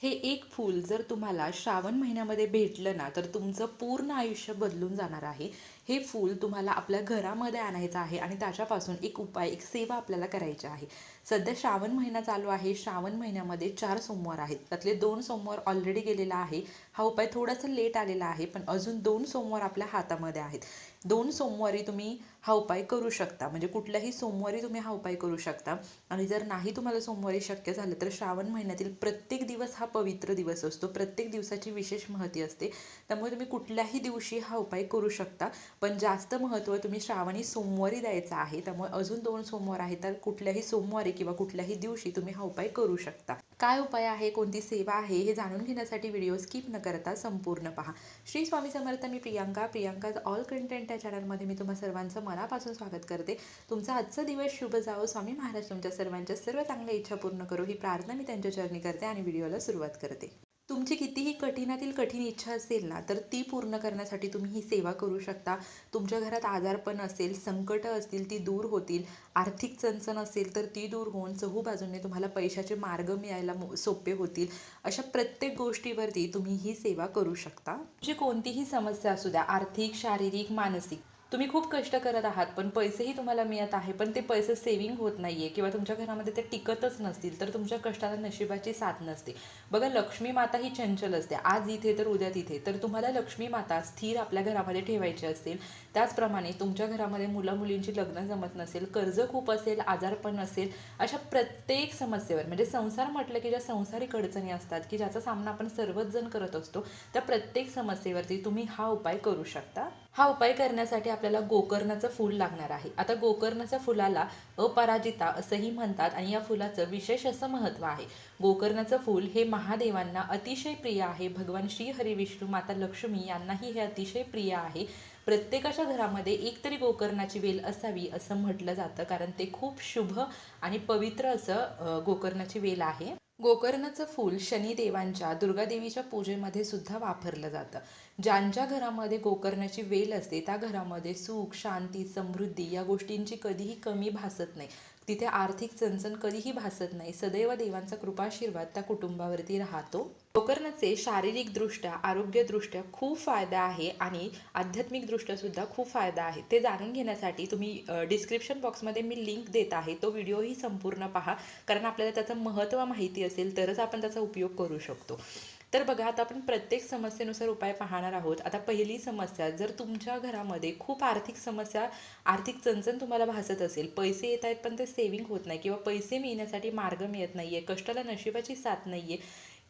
हे एक फूल जर तुम्हाला श्रावण महिन्यामध्ये भेटलं ना तर तुमचं पूर्ण आयुष्य बदलून जाणार आहे. हे फूल तुम्हाला आपल्या घरामध्ये आणायचं आहे आणि त्याच्यापासून एक उपाय एक सेवा आपल्याला करायची आहे. सध्या श्रावण महिना चालू आहे. श्रावण महिन्यामध्ये चार सोमवार आहेत. त्यातले दोन सोमवार ऑलरेडी गेलेला आहे. हा उपाय थोडासा लेट आलेला आहे पण अजून दोन सोमवार आपल्या हातामध्ये आहेत. दोन सोमवारी तुम्ही हा उपाय करू शकता. म्हणजे कुठल्याही सोमवारी तुम्ही हा उपाय करू शकता. आणि जर नाही तुम्हाला सोमवारी शक्य झालं तर श्रावण महिन्यातील प्रत्येक दिवस हा पवित्र दिवस असतो. प्रत्येक दिवसाची विशेष महती असते. त्यामुळे तुम्ही कुठल्याही दिवशी हा उपाय करू शकता. पण जास्त महत्त्व तुम्ही श्रावणी सोमवारी द्यायचं आहे त्यामुळे अजून दोन सोमवार आहेत तर कुठल्याही सोमवारी किंवा कुठल्याही दिवशी तुम्ही हा उपाय करू शकता. काय उपाय आहे कोणती सेवा आहे हे जाणून घेण्यासाठी व्हिडिओ स्किप न करता संपूर्ण पहा. श्री स्वामी समर्थ मी प्रियांका. प्रियांका ऑल कंटेंट या चॅनलमध्ये मी तुम्हा सर्वांचं मनापासून स्वागत करते. तुमचा आजचा दिवस शुभ जावो. स्वामी महाराज तुमच्या सर्वांच्या सर्व चांगल्या इच्छा पूर्ण करू. ही प्रार्थना मी त्यांच्या चरणी करते आणि व्हिडिओला सुरुवात करते. तुमची कितीही कठीणातील कठीण इच्छा असेल ना तर ती पूर्ण करण्यासाठी तुम्ही ही सेवा करू शकता. तुमच्या घरात आजारपण असेल संकटं असतील ती दूर होतील. आर्थिक चणचण असेल तर ती दूर होऊन चहू बाजूने तुम्हाला पैशाचे मार्ग मिळायला मो- सोपे होतील. अशा प्रत्येक गोष्टीवरती तुम्ही ही सेवा करू शकता. जी कोणतीही समस्या असू द्या आर्थिक शारीरिक मानसिक तुम्ही खूप कष्ट करत आहात पण पैसेही तुम्हाला मिळत आहे पण ते पैसे सेव्हिंग होत नाही आहे किंवा तुमच्या घरामध्ये ते टिकतच नसतील तर तुमच्या कष्टाला नशिबाची साथ नसते. बघा लक्ष्मी माता ही चंचल असते. आज इथे तर उद्या तिथे. तर तुम्हाला लक्ष्मी माता स्थिर आपल्या घरामध्ये ठेवायची असतील त्याचप्रमाणे तुमच्या घरामध्ये मुलं मुलींची लग्न जमत नसेल कर्ज खूप असेल आजारपण असेल अशा प्रत्येक समस्येवर म्हणजे संसार म्हटलं की ज्या संसारिक अडचणी असतात की ज्याचा सामना आपण सर्वच जण करत असतो त्या प्रत्येक समस्येवरती तुम्ही हा उपाय करू शकता. हा उपाय करण्यासाठी आपल्याला गोकर्णाचं फूल लागणार आहे. आता गोकर्णाच्या फुलाला अपराजिता असंही म्हणतात आणि या फुलाचं विशेष असं महत्त्व आहे. गोकर्णाचं फूल हे महादेवांना अतिशय प्रिय आहे. भगवान श्री हरी विष्णू माता लक्ष्मी यांनाही हे अतिशय प्रिय आहे. प्रत्येकाच्या घरामध्ये एक तरी गोकर्णाची वेल असावी असं म्हटलं जातं कारण ते खूप शुभ आणि पवित्र असं गोकर्णाची वेल आहे. गोकर्णाचं फूल शनिदेवांच्या दुर्गादेवीच्या पूजेमध्ये सुद्धा वापरलं जातं. ज्यांच्या घरामध्ये गोकर्णाची वेल असते त्या घरामध्ये सुख शांती समृद्धी या गोष्टींची कधीही कमी भासत नाही. तिथे आर्थिक चणचण कधीही भासत नाही. सदैव देवांचा कृपाशीर्वाद त्या कुटुंबावरती राहतो. गोकर्णाचे शारीरिकदृष्ट्या आरोग्यदृष्ट्या खूप फायदा आहे आणि आध्यात्मिकदृष्ट्यासुद्धा खूप फायदा आहे. ते जाणून घेण्यासाठी तुम्ही डिस्क्रिप्शन बॉक्समध्ये मी लिंक देत आहे. तो व्हिडिओही संपूर्ण पहा. कारण आपल्याला त्याचं महत्त्व माहिती असेल तरच आपण त्याचा उपयोग करू शकतो. तर बघा आता आपण प्रत्येक समस्येनुसार उपाय पाहणार आहोत. आता पहिली समस्या जर तुमच्या घरामध्ये खूप आर्थिक समस्या आर्थिक चणचण तुम्हाला भासत असेल पैसे येत आहेत पण ते सेव्हिंग होत नाही किंवा पैसे मिळण्यासाठी मार्ग मिळत नाहीये कष्टाला नशिबाची साथ नाहीये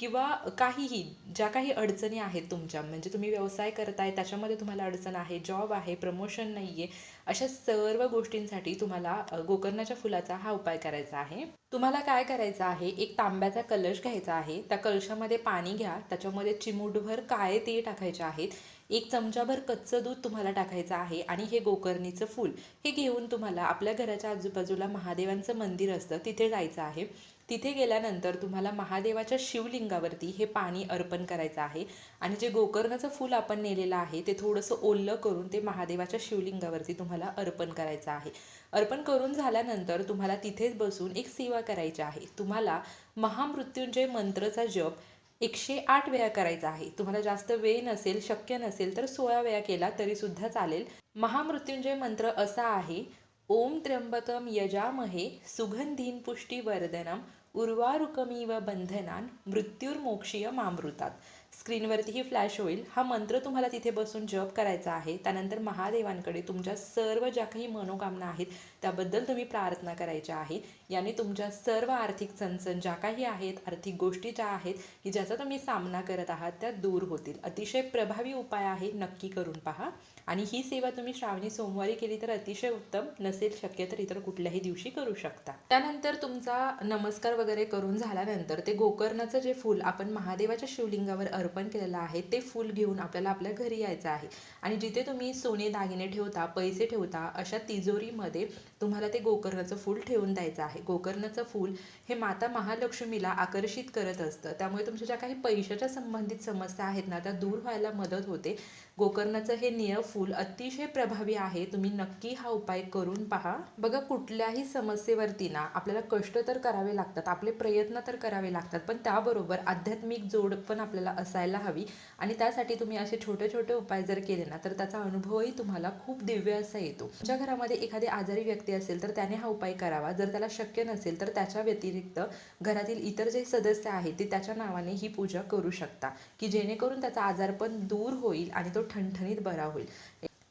किंवा काहीही ज्या काही अडचणी आहेत तुमच्या म्हणजे तुम्ही व्यवसाय करताय त्याच्यामध्ये तुम्हाला अडचण आहे जॉब आहे प्रमोशन नाही आहे अशा सर्व गोष्टींसाठी तुम्हाला गोकर्णाच्या फुलाचा हा उपाय करायचा आहे. तुम्हाला काय करायचं आहे? एक तांब्याचा कलश घ्यायचा आहे. त्या कलशामध्ये पाणी घ्या. त्याच्यामध्ये चिमूटभर काळे तीळ टाकायचे आहेत. एक चमचाभर कच्चं दूध तुम्हाला टाकायचं आहे आणि हे गोकर्णीचं फूल. हे घेऊन तुम्हाला आपल्या घराच्या आजूबाजूला महादेवांचं मंदिर असतं तिथे जायचं आहे. तिथे गेल्यानंतर तुम्हाला महादेवाच्या शिवलिंगावरती हे पाणी अर्पण करायचं आहे आणि जे गोकर्णाचं फूल आपण नेलेलं आहे ते थोडंसं ओल्लं करून ते महादेवाच्या शिवलिंगावरती तुम्हाला अर्पण करायचं आहे. अर्पण करून झाल्यानंतर तुम्हाला तिथेच बसून एक सेवा करायची आहे. तुम्हाला महामृत्युंजय मंत्रचा जप एकशे आठ वेळा करायचा आहे. तुम्हाला जास्त वेळ नसेल शक्य नसेल तर सोळा वेळा केला तरी सुद्धा चालेल. महामृत्युंजय मंत्र असा आहे ओम त्र्यंबकम यजामहे सुगंधीन पुष्टीवर्धनम उर्वारुकमिव बंधनान मृत्युर्मोक्षीय मामृतात स्क्रीनवरतीही फ्लॅश होईल. हा मंत्र तुम्हाला तिथे बसून जप करायचा आहे. त्यानंतर महादेवांकडे तुमच्या सर्व ज्या काही मनोकामना आहेत त्याबद्दल तुम्ही प्रार्थना करायच्या आहेत याने तुमच्या सर्व आर्थिक चणचण ज्या काही आहेत आर्थिक गोष्टी ज्या आहेत की ज्याचा तुम्ही सामना करत आहात त्या दूर होतील. अतिशय प्रभावी उपाय आहे नक्की करून पहा. आणि ही सेवा तुम्ही श्रावणी सोमवारी केली तर अतिशय उत्तम नसेल शक्य तर इतर कुठल्याही दिवशी करू शकता. त्यानंतर तुमचा नमस्कार वगैरे करून झाल्यानंतर ते गोकर्णाचं जे फूल आपण महादेवाच्या शिवलिंगावर अर्पण केलेलं आहे ते फूल घेऊन आपल्याला आपल्या घरी यायचं आहे. आणि जिथे तुम्ही सोने दागिने ठेवता पैसे ठेवता अशा तिजोरीमध्ये तुम्हाला ते गोकर्णाचं फूल ठेवून द्यायचं आहे. गोकर्णाचं फूल हे माता महालक्ष्मीला आकर्षित करत असतं. त्यामुळे तुमच्या ज्या काही पैशाच्या संबंधित समस्या आहेत ना त्या दूर व्हायला मदत होते. गोकर्णाचं हे निळ फूल अतिशय प्रभावी आहे. तुम्ही नक्की हा उपाय करून पहा. बघा कुठल्याही समस्येवरती ना आपल्याला कष्ट तर करावे लागतात आपले प्रयत्न तर करावे लागतात पण त्याबरोबर आध्यात्मिक जोड पण आपल्याला असायला हवी. आणि त्यासाठी तुम्ही असे छोटे छोटे उपाय जर केले ना तर त्याचा अनुभवही तुम्हाला खूप दिव्य असा येतो. तुमच्या घरामध्ये एखादी आजारी व्यक्ती असेल तर त्याने हा उपाय करावा. जर त्याला शक्य नसेल तर त्याच्या व्यतिरिक्त घरातील इतर जे सदस्य आहेत ते त्याच्या नावाने ही पूजा करू शकता. की जेणेकरून त्याचा आजारपण दूर होईल आणि तो ठणठणीत बरा होईल.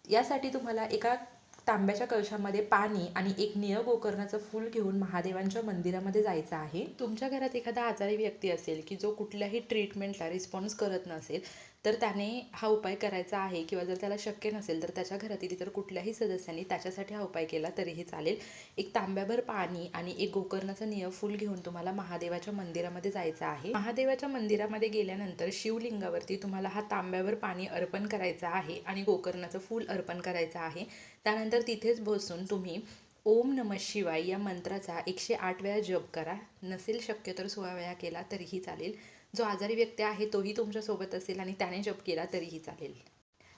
यासाठी तुम्हाला एका तांब्याच्या कळशामध्ये पाणी आणि एक निळ गोकर्णाचं फूल घेऊन महादेवांच्या मंदिरामध्ये जायचं आहे. तुमच्या घरात एखादा आजारी व्यक्ती असेल की जो कुठल्याही ट्रीटमेंटला रिस्पॉन्स करत नसेल तर त्याने हा उपाय करायचा आहे किंवा जर त्याला शक्य नसेल तर त्याच्या घरातील इतर कुठल्याही सदस्यांनी त्याच्यासाठी हा उपाय केला तरीही चालेल. एक तांब्याभर पाणी आणि एक गोकर्णाचं निय फूल घेऊन तुम्हाला महादेवाच्या मंदिरामध्ये जायचं आहे. महादेवाच्या मंदिरामध्ये गेल्यानंतर शिवलिंगावरती तुम्हाला हा तांब्यावर पाणी अर्पण करायचं आहे आणि गोकर्णाचं फूल अर्पण करायचं आहे. त्यानंतर तिथेच बसून तुम्ही ओम नमः शिवाय या मंत्राचा एकशे आठ वेळा जप करा. नसेल शक्य तर सोळा वेळा केला तरीही चालेल. जो आजारी व्यक्ती आहे तोही तुमच्यासोबत असेल आणि त्याने जप केला तरीही चालेल.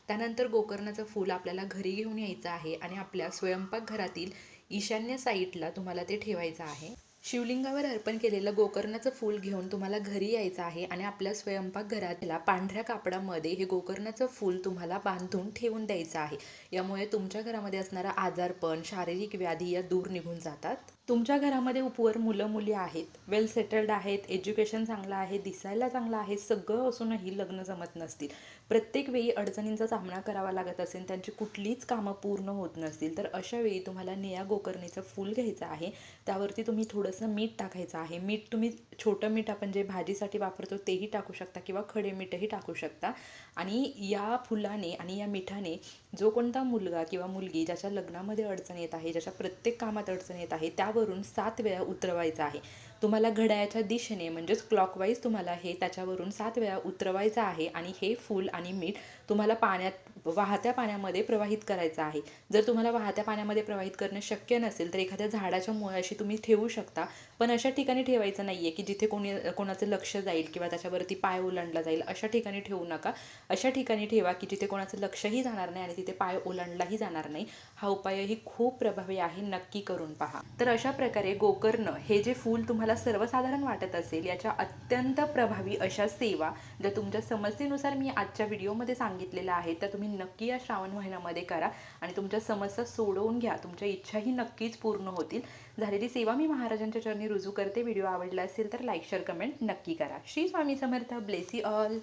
त्यानंतर गोकर्णाचं फूल आपल्याला घरी घेऊन यायचं आहे आणि आपल्या स्वयंपाकघरातील ईशान्य साईडला तुम्हाला ते ठेवायचं आहे. शिवलिंगावर अर्पण केलेलं गोकर्णाचं फूल घेऊन तुम्हाला घरी यायचं आहे आणि आपल्या स्वयंपाकघरातल्या पांढऱ्या कापडामध्ये हे गोकर्णाचं फूल तुम्हाला बांधून ठेवून द्यायचं आहे. यामुळे तुमच्या घरामध्ये असणारा आजारपण शारीरिक व्याधी या दूर निघून जातात. तुमच्या घरामध्ये उपवर मुलं मुली आहेत वेल सेटल्ड आहेत एज्युकेशन चांगलं आहे दिसायला चांगलं आहे सगळं असूनही लग्न जमत नसतील. प्रत्येक वेळी अडचणींचा सामना करावा लागत असेल त्यांची कुठलीच कामं पूर्ण होत नसतील तर अशा वेळी तुम्हाला निया गोकर्णीचं फूल घ्यायचं आहे. त्यावरती तुम्ही थोडंसं मीठ टाकायचं आहे. मीठ तुम्ही छोटं मीठ आपण जे भाजीसाठी वापरतो तेही टाकू शकता किंवा खडे मीठही टाकू शकता. आणि या फुलाने आणि या मिठाने जो कोणता मुलगा किंवा मुलगी ज्याच्या लग्नामध्ये अडचण येत आहे ज्याच्या प्रत्येक कामात अडचण येत आहे त्यावरून सात वेळा उतरवायचं आहे. तुम्हाला घड्याळाच्या दिशेने म्हणजेच क्लॉकवाईज तुम्हाला हे त्याच्यावरून सात वेळा उतरवायचं आहे आणि हे फूल आणि मीठ तुम्हाला पाण्यात वाहत्या पाण्यामध्ये प्रवाहित करायचं आहे. जर तुम्हाला वाहत्या पाण्यामध्ये प्रवाहित करणं शक्य नसेल तर एखाद्या झाडाच्या मुळाशी तुम्ही ठेवू शकता. पण अशा ठिकाणी ठेवायचं नाही आहे की जिथे कोणी कोणाचं लक्ष जाईल किंवा त्याच्यावरती पाय ओलांडला जाईल अशा ठिकाणी ठेवू नका. अशा ठिकाणी ठेवा की जिथे कोणाचं लक्षही जाणार नाही आणि तिथे पाय ओलांडलाही जाणार नाही. हा उपायही खूप प्रभावी आहे नक्की करून पहा. तर अशा प्रकारे गोकर्ण हे जे फूल तुम्हाला तुम्हाला सर्वसाधारण वाटत असेल याच्या अत्यंत प्रभावी अशा सेवा ज्या तुमच्या समस्येनुसार मी आजच्या व्हिडिओमध्ये सांगितलेल्या आहेत त्या तुम्ही नक्की या श्रावण महिन्यामध्ये करा आणि तुमच्या समस्या सोडवून घ्या. तुमच्या इच्छाही नक्कीच पूर्ण होतील. झालेली सेवा मी महाराजांच्या चरणी रुजू करते. व्हिडिओ आवडला असेल तर लाईक शेअर कमेंट नक्की करा. श्री स्वामी समर्थ. Bless all